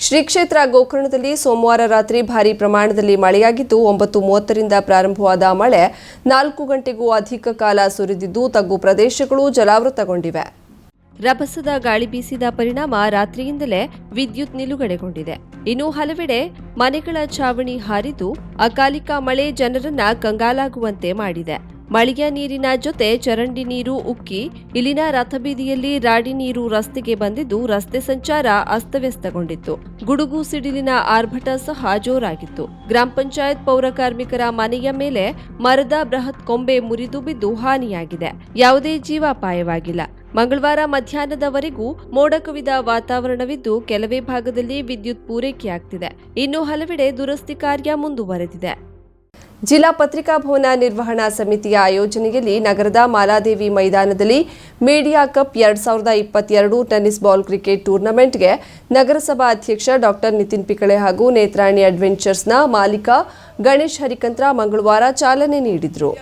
ಶ್ರೀ ಕ್ಷೇತ್ರ ಗೋಕರ್ಣದಲ್ಲಿ ಸೋಮವಾರ ರಾತ್ರಿ ಭಾರಿ ಪ್ರಮಾಣದಲ್ಲಿ ಮಳೆಯಾಗಿದ್ದು, ಒಂಬತ್ತು ಮೂವತ್ತರಿಂದ ಪ್ರಾರಂಭವಾದ ಮಳೆ ನಾಲ್ಕು ಗಂಟೆಗೂ ಅಧಿಕ ಕಾಲ ಸುರಿದಿದ್ದು, ತಗ್ಗು ಪ್ರದೇಶಗಳು ಜಲಾವೃತಗೊಂಡಿವೆ. ರಭಸದ ಗಾಳಿ ಬೀಸಿದ ಪರಿಣಾಮ ರಾತ್ರಿಯಿಂದಲೇ ವಿದ್ಯುತ್ ನಿಲುಗಡೆಗೊಂಡಿದೆ. ಇನ್ನು ಹಲವೆಡೆ ಮನೆಗಳ ಛಾವಣಿ ಹಾರಿದ್ದು, ಅಕಾಲಿಕ ಮಳೆ ಜನರನ್ನ ಕಂಗಾಲಾಗುವಂತೆ ಮಾಡಿದೆ. ಮಳೆಯ ನೀರಿನ ಜೊತೆ ಚರಂಡಿ ನೀರು ಉಕ್ಕಿ, ಇಲ್ಲಿನ ರಥಬೀದಿಯಲ್ಲಿ ರಾಡಿ ನೀರು ರಸ್ತೆಗೆ ಬಂದಿದ್ದು ರಸ್ತೆ ಸಂಚಾರ ಅಸ್ತವ್ಯಸ್ತಗೊಂಡಿತ್ತು. ಗುಡುಗು ಸಿಡಿಲಿನ ಆರ್ಭಟ ಸಹ ಜೋರಾಗಿತ್ತು. ಗ್ರಾಮ ಪಂಚಾಯತ್ ಪೌರ ಕಾರ್ಮಿಕರ ಮನೆಯ ಮೇಲೆ ಮರದ ಬೃಹತ್ ಕೊಂಬೆ ಮುರಿದು ಬಿದ್ದು ಹಾನಿಯಾಗಿದೆ. ಯಾವುದೇ ಜೀವಾಪಾಯವಾಗಿಲ್ಲ. ಮಂಗಳವಾರ ಮಧ್ಯಾಹ್ನದವರೆಗೂ ಮೋಡ ಕವಿದ ವಾತಾವರಣವಿದ್ದು ಕೆಲವೇ ಭಾಗದಲ್ಲಿ ವಿದ್ಯುತ್ ಪೂರೈಕೆಯಾಗ್ತಿದೆ. ಇನ್ನು ಹಲವೆಡೆ ದುರಸ್ತಿ ಕಾರ್ಯ ಮುಂದುವರೆದಿದೆ. ಜಿಲ್ಲಾ ಪತ್ರಿಕಾ ಭವನ ನಿರ್ವಹಣಾ ಸಮಿತಿಯ ಆಯೋಜನೆಯಲ್ಲಿ ನಗರದ ಮಾಲಾದೇವಿ ಮೈದಾನದಲ್ಲಿ ಮೀಡಿಯಾ ಕಪ್ ಎರಡ್ ಸಾವಿರದ ಇಪ್ಪತ್ತೆರಡು ಟೆನ್ನಿಸ್ ಬಾಲ್ ಕ್ರಿಕೆಟ್ ಟೂರ್ನಮೆಂಟ್ಗೆ ನಗರಸಭಾ ಅಧ್ಯಕ್ಷ ಡಾಕ್ಟರ್ ನಿತಿನ್ ಪಿಕಳೆ ಹಾಗೂ ನೇತ್ರಾಣಿ ಅಡ್ವೆಂಚರ್ಸ್ನ ಮಾಲೀಕ ಗಣೇಶ್ ಹರಿಕಂತ್ರ ಮಂಗಳವಾರ ಚಾಲನೆ ನೀಡಿದರು.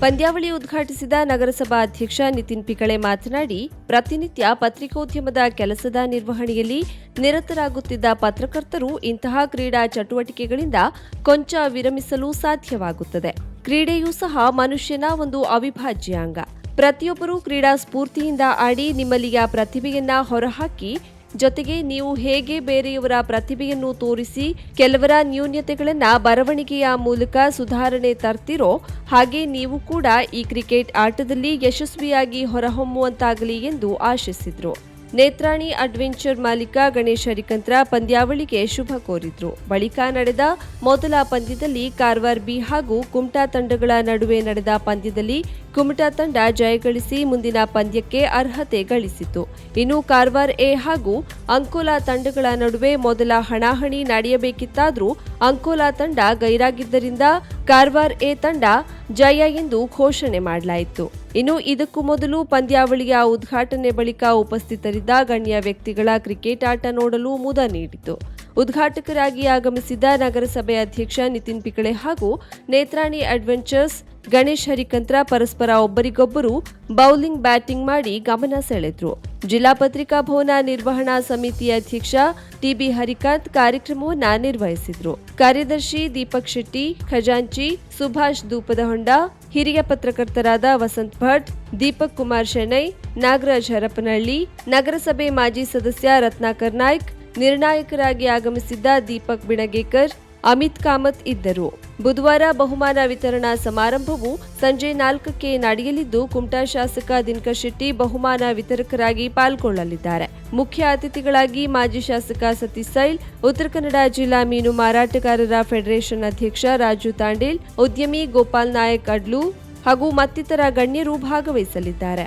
ಪಂದ್ಯಾವಳಿ ಉದ್ಘಾಟಿಸಿದ ನಗರಸಭಾ ಅಧ್ಯಕ್ಷ ನಿತಿನ್ ಪಿಕಳೆ ಮಾತನಾಡಿ, ಪ್ರತಿನಿತ್ಯ ಪತ್ರಿಕೋದ್ಯಮದ ಕೆಲಸದ ನಿರ್ವಹಣೆಯಲ್ಲಿ ನಿರತರಾಗುತ್ತಿದ್ದ ಪತ್ರಕರ್ತರು ಇಂತಹ ಕ್ರೀಡಾ ಚಟುವಟಿಕೆಗಳಿಂದ ಕೊಂಚ ವಿರಮಿಸಲು ಸಾಧ್ಯವಾಗುತ್ತದೆ. ಕ್ರೀಡೆಯೂ ಸಹ ಮನುಷ್ಯನ ಒಂದು ಅವಿಭಾಜ್ಯ ಅಂಗ. ಪ್ರತಿಯೊಬ್ಬರೂ ಕ್ರೀಡಾ ಸ್ಫೂರ್ತಿಯಿಂದ ಆಡಿ ನಿಮ್ಮಲ್ಲಿಯ ಪ್ರತಿಭೆಯನ್ನ ಹೊರಹಾಕಿ ಜೊತೆಗೆ ನೀವು ಹೇಗೆ ಬೇರೆಯವರ ಪ್ರತಿಭೆಯನ್ನು ತೋರಿಸಿ ಕೆಲವರ ನ್ಯೂನ್ಯತೆಗಳನ್ನು ಬರವಣಿಗೆಯ ಮೂಲಕ ಸುಧಾರಣೆ ತರ್ತಿರೋ ಹಾಗೆ ನೀವು ಕೂಡ ಈ ಕ್ರಿಕೆಟ್ ಆಟದಲ್ಲಿ ಯಶಸ್ವಿಯಾಗಿ ಹೊರಹೊಮ್ಮುವಂತಾಗಲಿ ಎಂದು ಆಶಿಸಿದ್ರು. ನೇತ್ರಾಣಿ ಅಡ್ವೆಂಚರ್ ಮಾಲೀಕ ಗಣೇಶ್ ಹರಿಕಂತ್ರ ಪಂದ್ಯಾವಳಿಗೆ ಶುಭ ಕೋರಿದ್ರು. ಬಳಿಕ ನಡೆದ ಮೊದಲ ಪಂದ್ಯದಲ್ಲಿ ಕಾರವಾರ್ ಬಿ ಹಾಗೂ ಕುಮಟಾ ತಂಡಗಳ ನಡುವೆ ನಡೆದ ಪಂದ್ಯದಲ್ಲಿ ಕುಮಟಾ ತಂಡ ಜಯಗಳಿಸಿ ಮುಂದಿನ ಪಂದ್ಯಕ್ಕೆ ಅರ್ಹತೆ ಗಳಿಸಿತು ಇನ್ನು ಕಾರವಾರ್ ಎ ಹಾಗೂ ಅಂಕೋಲಾ ತಂಡಗಳ ನಡುವೆ ಮೊದಲ ಹಣಾಹಣಿ ನಡೆಯಬೇಕಿತ್ತಾದರೂ ಅಂಕೋಲಾ ತಂಡ ಗೈರಾಗಿದ್ದರಿಂದ ಕಾರವಾರ್ ಎ ತಂಡ ಜಯ ಎಂದು ಘೋಷಣೆ ಮಾಡಲಾಯಿತು. ಇನ್ನು ಇದಕ್ಕೂ ಮೊದಲು ಪಂದ್ಯಾವಳಿಯ ಉದ್ಘಾಟನೆ ಬಳಿಕ ಉಪಸ್ಥಿತರಿದ್ದ ಗಣ್ಯ ವ್ಯಕ್ತಿಗಳ ಕ್ರಿಕೆಟ್ ಆಟ ನೋಡಲು ಮುದ ನೀಡಿತು. ಉದ್ಘಾಟಕರಾಗಿ ಆಗಮಿಸಿದ ನಗರಸಭೆ ಅಧ್ಯಕ್ಷ ನಿತಿನ್ ಪಿಕಳೆ ಹಾಗೂ ನೇತ್ರಾಣಿ ಅಡ್ವೆಂಚರ್ಸ್ ಗಣೇಶ್ ಹರಿಕಂತ್ರ ಪರಸ್ಪರ ಒಬ್ಬರಿಗೊಬ್ಬರು ಬೌಲಿಂಗ್ ಬ್ಯಾಟಿಂಗ್ ಮಾಡಿ ಗಮನ ಸೆಳೆದ್ರು. ಜಿಲ್ಲಾ ಪತ್ರಿಕಾ ಭವನ ನಿರ್ವಹಣಾ ಸಮಿತಿ ಅಧ್ಯಕ್ಷ ಟಿಬಿ ಹರಿಕಾಂತ್ ಕಾರ್ಯಕ್ರಮವನ್ನು ನಿರ್ವಹಿಸಿದ್ರು. ಕಾರ್ಯದರ್ಶಿ ದೀಪಕ್ ಶೆಟ್ಟಿ, ಖಜಾಂಚಿ, ಸುಭಾಷ್ ದೂಪದಹೊಂಡ ಹಿರಿಯ ಪತ್ರಕರ್ತರಾದ ವಸಂತ್ ಭಟ್, ದೀಪಕ್ ಕುಮಾರ್ ಶೆಣೈ, ನಾಗರಾಜ್ ಹರಪನಹಳ್ಳಿ, ನಗರಸಭೆ ಮಾಜಿ ಸದಸ್ಯ ರತ್ನಾಕರ್ ನಾಯ್ಕ್ ನಿರ್ಣಾಯಕರಾಗಿ ಆಗಮಿಸಿದ್ದ ದೀಪಕ್ ಬಿಣಗೇಕರ್, ಅಮಿತ್ ಕಾಮತ್ ಇದ್ದರು. ಬುಧವಾರ ಬಹುಮಾನ ವಿತರಣಾ ಸಮಾರಂಭವು ಸಂಜೆ ನಾಲ್ಕಕ್ಕೆ ನಡೆಯಲಿದ್ದು, ಕುಮಟಾ ಶಾಸಕ ದಿನಕರ್ ಶೆಟ್ಟಿ ಬಹುಮಾನ ವಿತರಕರಾಗಿ ಪಾಲ್ಗೊಳ್ಳಲಿದ್ದಾರೆ. ಮುಖ್ಯ ಅತಿಥಿಗಳಾಗಿ ಮಾಜಿ ಶಾಸಕ ಸತೀಶ್ ಸೈಲ್, ಉತ್ತರ ಕನ್ನಡ ಜಿಲ್ಲಾ ಮೀನು ಮಾರಾಟಗಾರರ ಫೆಡರೇಷನ್ ಅಧ್ಯಕ್ಷ ರಾಜು ತಾಂಡೇಲ್, ಉದ್ಯಮಿ ಗೋಪಾಲ್ ನಾಯಕ್ ಅಡ್ಲು ಹಾಗೂ ಮತ್ತಿತರ ಗಣ್ಯರು ಭಾಗವಹಿಸಲಿದ್ದಾರೆ.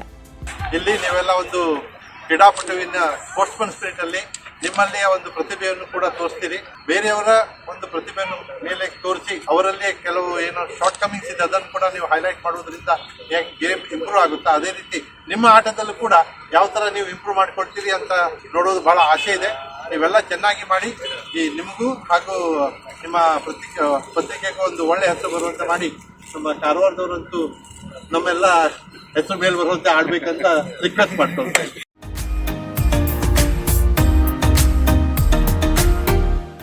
ಇಲ್ಲಿ ನೀವೆಲ್ಲ ಒಂದು ನಿಮ್ಮಲ್ಲಿಯ ಒಂದು ಪ್ರತಿಭೆಯನ್ನು ಕೂಡ ತೋರಿಸ್ತೀರಿ. ಬೇರೆಯವರ ಒಂದು ಪ್ರತಿಭೆಯನ್ನು ಮೇಲೆ ತೋರಿಸಿ, ಅವರಲ್ಲಿಯೇ ಕೆಲವು ಏನೋ ಶಾರ್ಟ್ ಕಮಿಂಗ್ಸ್ ಇದೆ, ಅದನ್ನು ಕೂಡ ನೀವು ಹೈಲೈಟ್ ಮಾಡುವುದರಿಂದ ಗೇಮ್ ಇಂಪ್ರೂವ್ ಆಗುತ್ತಾ? ಅದೇ ರೀತಿ ನಿಮ್ಮ ಆಟದಲ್ಲೂ ಕೂಡ ಯಾವ ತರ ನೀವು ಇಂಪ್ರೂವ್ ಮಾಡಿಕೊಡ್ತೀರಿ ಅಂತ ನೋಡೋದು ಬಹಳ ಆಸೆ ಇದೆ. ನೀವೆಲ್ಲ ಚೆನ್ನಾಗಿ ಮಾಡಿ, ಈ ನಿಮಗೂ ಹಾಗೂ ನಿಮ್ಮ ಪತ್ರಿಕೆ ಪತ್ರಿಕೆಗೂ ಒಂದು ಒಳ್ಳೆ ಹೆಸರು ಬರುವಂತೆ ಮಾಡಿ, ನಮ್ಮ ಕಾರವಾರದವರಂತೂ ನಮ್ಮೆಲ್ಲ ಹೆಸರು ಮೇಲೆ ಬರುವಂತೆ ಆಡ್ಬೇಕಂತ ರಿಕ್ವೆಸ್ಟ್ ಮಾಡ್ಕೊಳ್ತಾ